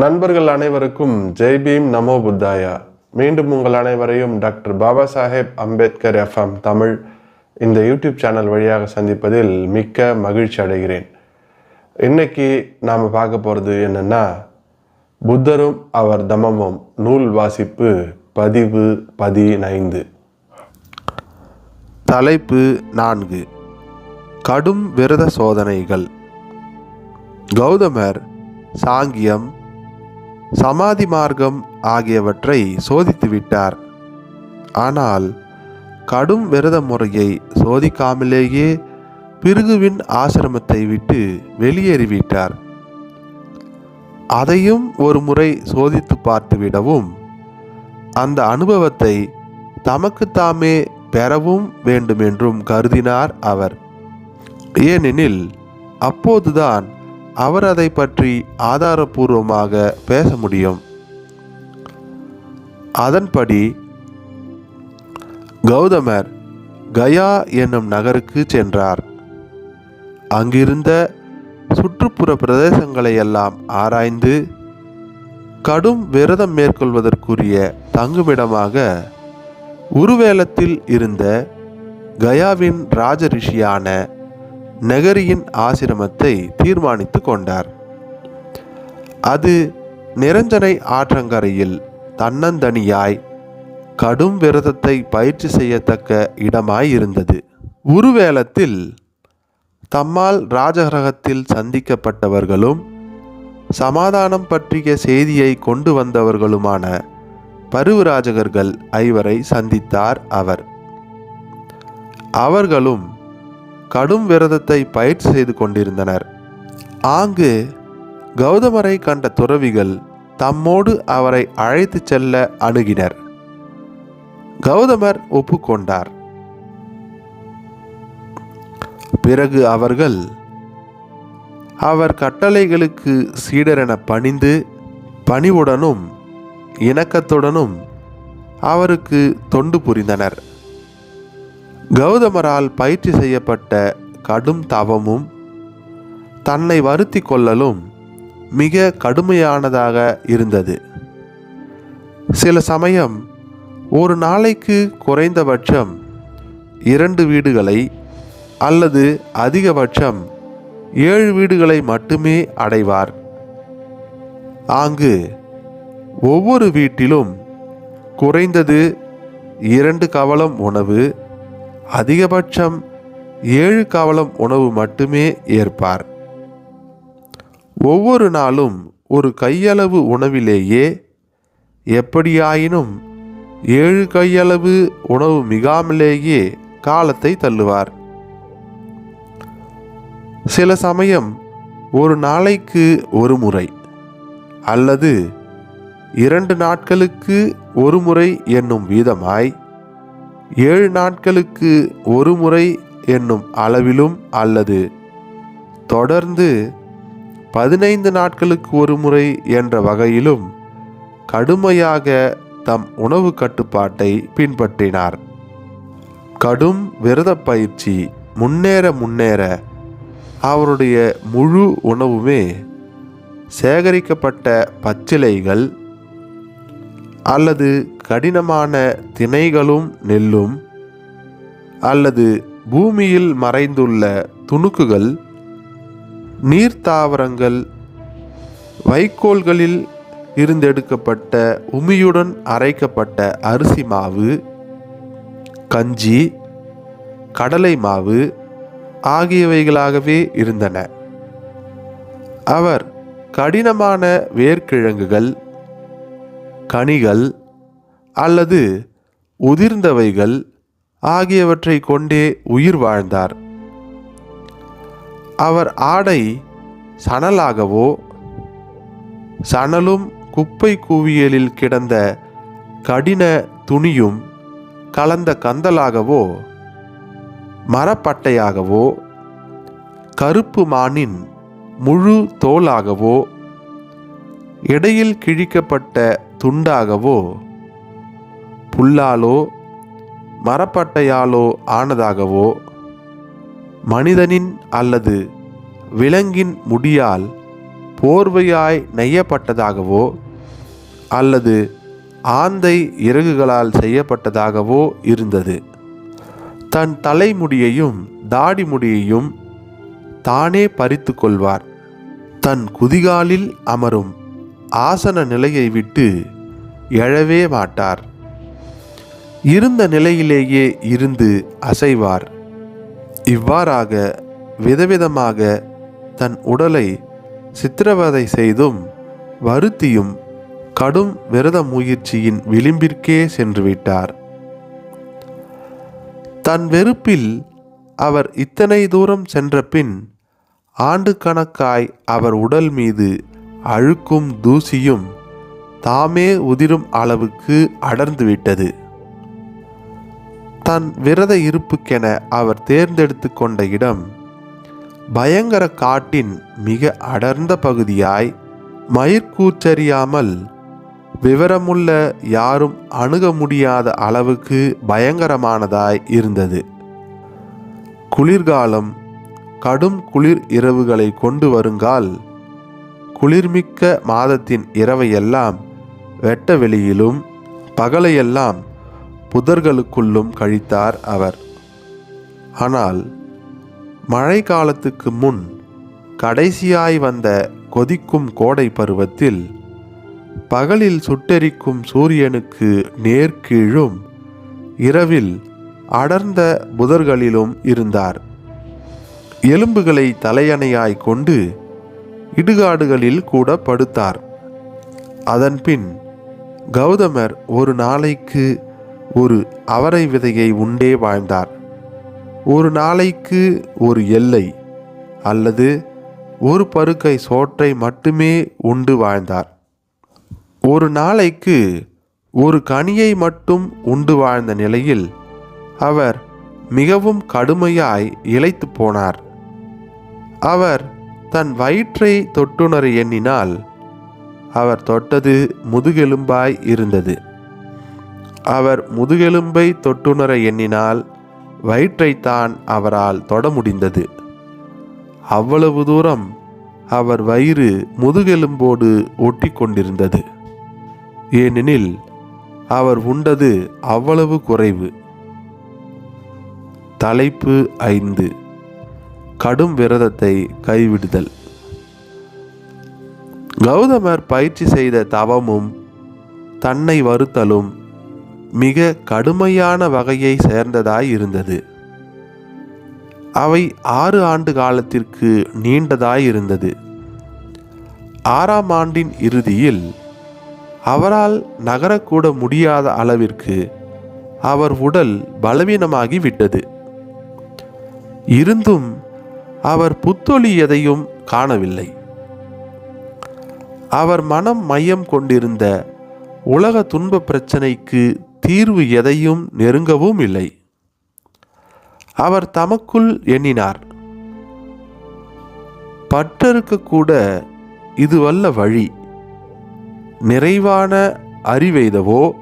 நண்பர்கள் அனைவருக்கும் ஜெய் பீம் நமோ புத்தாயா. மீண்டும் உங்கள் அனைவரையும் டாக்டர் பாபா சாஹேப் அம்பேத்கர் எஃப்எம் தமிழ் இந்த யூடியூப் சேனல் வழியாக சந்திப்பதில் மிக்க மகிழ்ச்சி அடைகிறேன். இன்னைக்கு நாம் பார்க்க போகிறது என்னென்னா புத்தரும் அவர் தமமும் நூல் வாசிப்பு பதிவு பதினைந்து. தலைப்பு நான்கு. கடும் விரத சோதனைகள். கௌதமர் சாங்கியம் சமாதி மார்க்கம் ஆகியவற்றை சோதித்து விட்டார். ஆனால் கடும் விரத முறையை சோதிக்காமலேயே பிருகுவின் ஆசிரமத்தை விட்டு வெளியேறிவிட்டார். அதையும் ஒரு முறை சோதித்து பார்த்துவிடவும் அந்த அனுபவத்தை தமக்குத்தாமே பெறவும் வேண்டுமென்றும் கருதினார் அவர். ஏனெனில் அப்போதுதான் அவர் அதை பற்றி ஆதாரபூர்வமாக பேச முடியும். அதன்படி கௌதமர் கயா என்னும் நகருக்கு சென்றார். அங்கிருந்த சுற்றுப்புற பிரதேசங்களை எல்லாம் ஆராய்ந்து கடும் விரதம் மேற்கொள்வதற்குரிய தங்குமிடமாக உருவேலத்தில் இருந்த கயாவின் ராஜரிஷியான நகரியின் ஆசிரமத்தை தீர்மானித்து கொண்டார். அது நிரஞ்சனை ஆற்றங்கரையில் தன்னந்தனியாய் கடும் விரதத்தை பயிற்சி செய்யத்தக்க இடமாய் இருந்தது உருவேலத்தில் தம்மால் ராஜகிரகத்தில் சந்திக்கப்பட்டவர்களும் சமாதானம் பற்றிய செய்தியை கொண்டு வந்தவர்களுமான பருவராஜகர்கள் ஐவரை சந்தித்தார் அவர். அவர்களும் கடும் விரதத்தை பயிற்சி செய்து கொண்டிருந்தனர். ஆங்கு கௌதமரை கண்ட துறவிகள் தம்மோடு அவரை அழைத்துச் செல்ல அணுகினர். கௌதமர் ஒப்புக்கொண்டார். பிறகு அவர்கள் அவர் கட்டளைகளுக்கு சீடரென பணிந்து பணிவுடனும் இணக்கத்துடனும் அவருக்கு தொண்டு புரிந்தனர். கௌதமரால் பயிற்சி செய்யப்பட்ட கடும் தவமும் தன்னை வருத்தி கொள்ளலும் மிக கடுமையானதாக இருந்தது. சில சமயம் ஒரு நாளைக்கு குறைந்தபட்சம் இரண்டு வீடுகளை அல்லது அதிகபட்சம் ஏழு வீடுகளை மட்டுமே அடைவார். ஆங்கு ஒவ்வொரு வீட்டிலும் குறைந்தது இரண்டு கவலம் உணவு அதிகபட்சம் ஏழு கவலம் உணவு மட்டுமே ஏற்பார். ஒவ்வொரு நாளும் ஒரு கையளவு உணவிலேயே எப்படியாயினும் ஏழு கையளவு உணவு மிகாமலேயே காலத்தை தள்ளுவார். சில சமயம் ஒரு நாளைக்கு ஒரு முறை அல்லது இரண்டு நாட்களுக்கு ஒரு முறை என்னும் வீதமாய் ஏழு நாட்களுக்கு ஒரு முறை என்னும் அளவிலும் அல்லது தொடர்ந்து பதினைந்து நாட்களுக்கு ஒரு முறை என்ற வகையிலும் கடுமையாக தம் உணவு கட்டுப்பாட்டை பின்பற்றினார். கடும் விரத பயிற்சி முன்னேற முன்னேற அவருடைய முழு உணவுமே சேகரிக்கப்பட்ட பச்சிலைகள் அல்லது கடினமான திணைகளும் நெல்லும் அல்லது பூமியில் மறைந்துள்ள துணுக்குகள் நீர்த்தாவரங்கள் வைக்கோல்களில் இருந்தெடுக்கப்பட்ட உமியுடன் அரைக்கப்பட்ட அரிசி மாவு கஞ்சி கடலை மாவு ஆகியவைகளாகவே இருந்தன. அவர் கடினமான வேர்க்கிழங்குகள் கனிகள் அல்லது உதிர்ந்தவைகள் ஆகியவற்றை கொண்டே உயிர் வாழ்ந்தார். அவர் ஆடை சணலாகவோ சணலும் குப்பை குவியலில் கிடந்த கடின துணியும் கலந்த கந்தலாகவோ மரப்பட்டையாகவோ கருப்பு மானின் முழு தோலாகவோ இடையில் கிழிக்கப்பட்ட துண்டாகவோ புல்லாலோ மரப்பட்டையாலோ ஆனதாகவோ மனிதனின் அல்லது விலங்கின் முடியால் போர்வையாய் நெய்யப்பட்டதாகவோ அல்லது ஆந்தை இறகுகளால் செய்யப்பட்டதாகவோ இருந்தது. தன் தலைமுடியையும் தாடி முடியையும் தானே பறித்து கொள்வார். தன் குதிகாலில் அமரும் ஆசன நிலையை விட்டு எழவே மாட்டார். இருந்த நிலையிலேயே இருந்து அசைவார். இவ்வாறாக விதவிதமாக தன் உடலை சித்திரவதை செய்தும் வருத்தியும் கடும் விரத முயற்சியின் விளிம்பிற்கே சென்றுவிட்டார் தன் வெறுப்பில் அவர் இத்தனை தூரம் சென்ற பின் ஆண்டு கணக்காய் அவர் உடல் மீது அழுக்கும் தூசியும் தாமே உதிரும் அளவுக்கு அடர்ந்துவிட்டது. தன் விரத இருப்புக்கென அவர் தேர்ந்தெடுத்து கொண்ட இடம் பயங்கர காட்டின் மிக அடர்ந்த பகுதியாய் மயிர்கூச்சறியாமல் விவரமுள்ள யாரும் அணுக முடியாத அளவுக்கு பயங்கரமானதாய் இருந்தது. குளிர்காலம் கடும் குளிர் இரவுகளை கொண்டு வருங்கால் குளிர்மிக்க மாதத்தின் இரவையெல்லாம் வெட்ட வெளியிலும் பகலையெல்லாம் புதர்களுக்குள்ளும் கழித்தார் அவர். ஆனால் மழை காலத்துக்கு முன் கடைசியாய் வந்த கொதிக்கும் கோடை பருவத்தில் பகலில் சுட்டெரிக்கும் சூரியனுக்கு நேர்கீழும் இரவில் அடர்ந்த புதர்களிலும் இருந்தார். எலும்புகளை தலையணையாய் கொண்டு இடுகாடுகளில் கூட படுத்தார். அதன்பின் கௌதமர் ஒரு நாளைக்கு ஒரு அவரை விதையை உண்டே வாழ்ந்தார் ஒரு நாளைக்கு ஒரு எல்லை அல்லது ஒரு பருக்கை சோற்றை மட்டுமே உண்டு வாழ்ந்தார் ஒரு நாளைக்கு ஒரு கனியை மட்டும் உண்டு வாழ்ந்த நிலையில் அவர் மிகவும் கடுமையாய் இழைத்து போனார். அவர் தன் வயிற்றை தொட்டுணர எண்ணினால் அவர் தொட்டது முதுகெலும்பாய் இருந்தது. அவர் முதுகெலும்பை தொட்டுணர எண்ணினால் வயிற்றைத்தான் அவரால் தொட முடிந்தது. அவ்வளவு தூரம் அவர் வயிறு முதுகெலும்போடு ஒட்டி கொண்டிருந்தது ஏனெனில் அவர் உண்டது அவ்வளவு குறைவு. தலைப்பு ஐந்து. கடும் விரதத்தை கைவிடுதல். கௌதமர் பயிற்சி செய்த தவமும் தன்னை வருத்தலும் மிக கடுமையான வகையை சேர்ந்ததாய் இருந்தது. அவை ஆறு ஆண்டு காலத்திற்கு நீண்டதாய் இருந்தது. ஆறாம் ஆண்டின் இறுதியில் அவரால் நகரக்கூட முடியாத அளவிற்கு அவர் உடல் பலவீனமாகி விட்டது இருந்தும் அவர் புத்தொளி எதையும் காணவில்லை. அவர் மனம் மையம் கொண்டிருந்த உலக துன்ப பிரச்சனைக்கு தீர்வு எதையும் நெருங்கவும் இல்லை. அவர் தமக்குள் எண்ணினார் பற்றருக்கு கூட இதுவல்ல வழி. நிறைவான அறிவெய்தவோ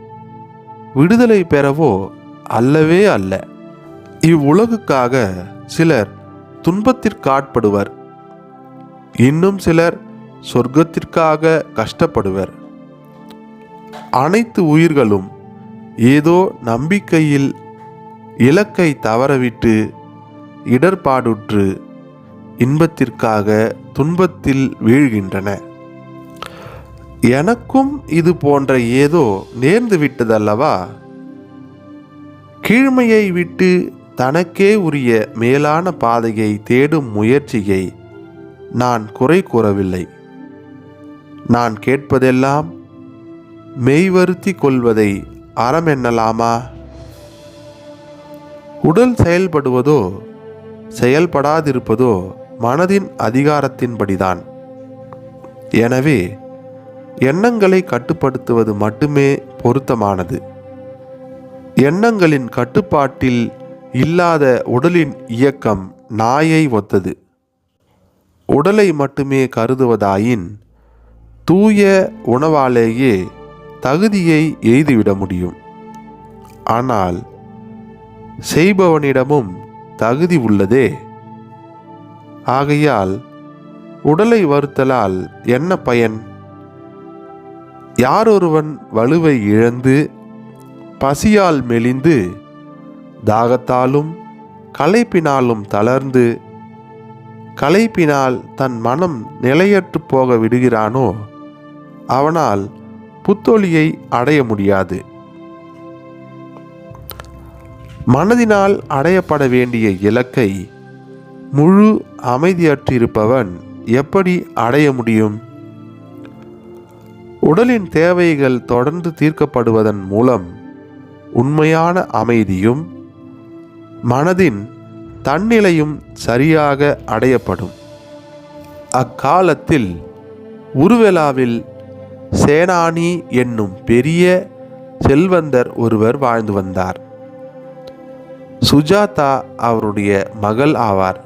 விடுதலை பெறவோ அல்லவே அல்ல. இவ்வுலகுக்காக சிலர் துன்பத்திற்காட்படுவர். இன்னும் சிலர் சொர்க்கத்திற்காக கஷ்டப்படுவர். அனைத்து உயிர்களும் ஏதோ நம்பிக்கையில் இலக்கை தவறவிட்டு இடர்பாடுற்று இன்பத்திற்காக துன்பத்தில் வீழ்கின்றன. எனக்கும் இது போன்ற ஏதோ நேர்ந்து விட்டதல்லவா கீழ்மையை விட்டு தனக்கே உரிய மேலான பாதையை தேடும் முயற்சியை நான் குறை கூறவில்லை. நான் கேட்பதெல்லாம் மெய்வருத்தி கொள்வதை அறம் என்னலாமா? உடல் செயல்படுவதோ செயல்படாதிருப்பதோ மனதின் அதிகாரத்தின்படிதான். எனவே எண்ணங்களை கட்டுப்படுத்துவது மட்டுமே பொருத்தமானது. எண்ணங்களின் கட்டுப்பாட்டில் இல்லாத உடலின் இயக்கம் நாயை ஒத்தது. உடலை மட்டுமே கருதுவதாயின் தூய உணவாலேயே தகுதியை எய்துவிட முடியும். ஆனால் செய்பவனிடமும் தகுதி உள்ளதே. ஆகையால் உடலை வருத்தலால் என்ன பயன்? யாரொருவன் வலுவை இழந்து பசியால் மெலிந்து தாகத்தாலும் களைப்பினாலும் தளர்ந்து களைப்பினால் தன் மனம் நிலையற்று போக விடுகிறானோ அவனால் புத்தொழியை அடைய முடியாது. மனதினால் அடையப்பட வேண்டிய இலக்கை முழு அமைதியற்றிருப்பவன் எப்படி அடைய முடியும்? உடலின் தேவைகள் தொடர்ந்து தீர்க்கப்படுவதன் மூலம் உண்மையான அமைதியும் மனதின் தன்னிலையும் சரியாக அடையப்படும். அக்காலத்தில் உருவெலாவில் சேனானி என்னும் பெரிய செல்வந்தர் ஒருவர் வாழ்ந்து வந்தார். சுஜாதா அவருடைய மகள் ஆவார்.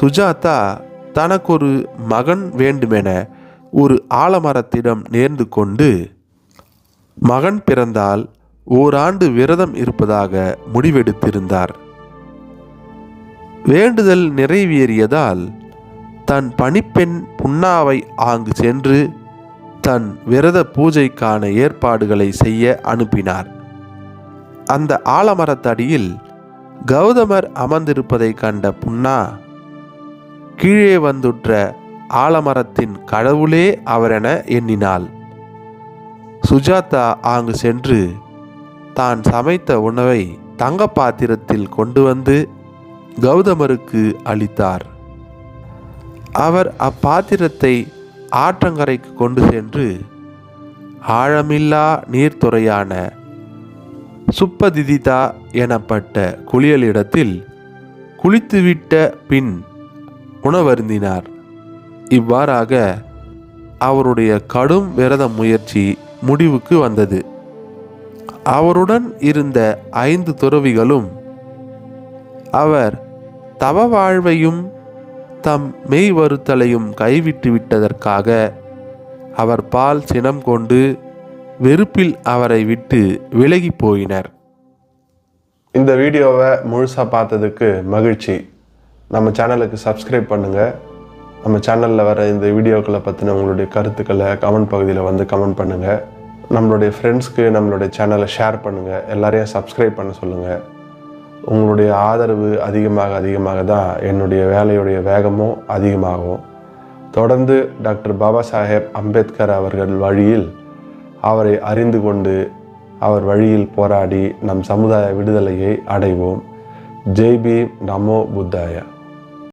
சுஜாதா தனக்கொரு மகன் வேண்டுமென ஒரு ஆலமரத்திடம் நேர்ந்து கொண்டு மகன் பிறந்தால் ஓராண்டு விரதம் இருப்பதாக முடிவெடுத்திருந்தார். வேண்டுதல் நிறைவேறியதால் தன் பணிப்பெண் புன்னாவை ஆங்கு சென்று தன் விரத பூஜைக்கான ஏற்பாடுகளை செய்ய அனுப்பினார். அந்த ஆலமரத்தடியில் கௌதமர் அமர்ந்திருப்பதை கண்ட புன்னா கீழே வந்துற்ற ஆலமரத்தின் கடவுளே அவரென எண்ணினாள். சுஜாதா ஆங்கு சென்று தான் சமைத்த உணவை தங்க பாத்திரத்தில் கொண்டு வந்து கௌதமருக்கு அளித்தார். அவர் அப்பாத்திரத்தை ஆற்றங்கரைக்கு கொண்டு சென்று ஆழமில்லா நீர்த்துறையான சுப்பதிதிதா எனப்பட்ட குளியலிடத்தில் குளித்துவிட்ட பின் உணவருந்தினார். இவ்வாறாக அவருடைய கடும் விரத முயற்சி முடிவுக்கு வந்தது. அவருடன் இருந்த ஐந்து துறவிகளும் அவர் தவ வாழ்வையும் தம் மெய் வருத்தலையும் கைவிட்டு விட்டதற்காக அவர் பால் சினம் கொண்டு வெறுப்பில் அவரை விட்டு விலகி போயினர். இந்த வீடியோவை முழுசாக பார்த்ததுக்கு மகிழ்ச்சி. நம்ம சேனலுக்கு சப்ஸ்கிரைப் பண்ணுங்கள் நம்ம சேனலில் வர இந்த வீடியோக்களை பற்றின உங்களுடைய கருத்துக்களை கமெண்ட் பகுதியில் வந்து கமெண்ட் பண்ணுங்கள் நம்மளுடைய ஃப்ரெண்ட்ஸ்க்கு நம்மளுடைய சேனலை ஷேர் பண்ணுங்கள் எல்லாரையும் சப்ஸ்கிரைப் பண்ண சொல்லுங்கள் உங்களுடைய ஆதரவு அதிகமாக அதிகமாக தான் என்னுடைய வேலையுடைய வேகமும் அதிகமாகும். தொடர்ந்து டாக்டர் பாபா சாஹேப் அம்பேத்கர் அவர்கள் வழியில் அவரை அறிந்து கொண்டு அவர் வழியில் போராடி நம் சமுதாய விடுதலையை அடைவோம். ஜெய் பீம் நமோ புத்தாயா.